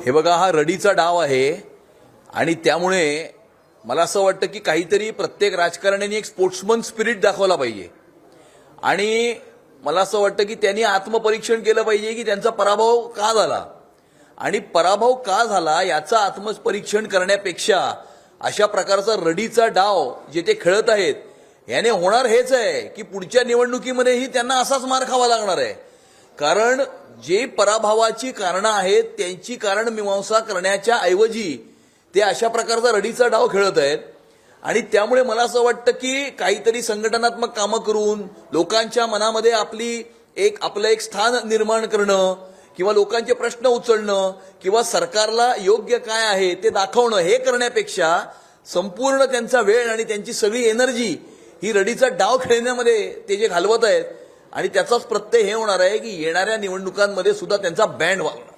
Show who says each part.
Speaker 1: हे बघा हा रडीचा डाव आहे आणि त्यामुळे मला असं वाटतं की काहीतरी प्रत्येक राजकारण्याने एक स्पोर्ट्समन स्पिरिट दाखवला पाहिजे. आणि मला असं वाटतं की त्यांनी आत्मपरीक्षण केलं पाहिजे की त्यांचा पराभव का झाला? आणि पराभव का झाला याचं आत्मपरीक्षण करण्यापेक्षा अशा प्रकारचा रडीचा डाव जे ते खेळत आहेत याने होणार हेच आहे की पुढच्या निवडणुकीमध्येही त्यांना असाच मार खावा लागणार आहे. कारण जे पराभवाची कारणं आहेत त्यांची कारण मीमांसा करण्याच्या ऐवजी ते अशा प्रकारचा रडीचा डाव खेळत आहेत. आणि त्यामुळे मला असं वाटतं की काहीतरी संघटनात्मक कामं करून लोकांच्या मनामध्ये आपली एक आपलं एक स्थान निर्माण करणं किंवा लोकांचे प्रश्न उचलणं किंवा सरकारला योग्य काय आहे ते दाखवणं हे करण्यापेक्षा संपूर्ण त्यांचा वेळ आणि त्यांची सगळी एनर्जी ही रडीचा डाव खेळण्यामध्ये ते जे घालवत आहेत आणि त्याचाच प्रत्यय हे होणार आहे की येणाऱ्या निवडणुकांमध्ये सुद्धा त्यांचा बँड वागणार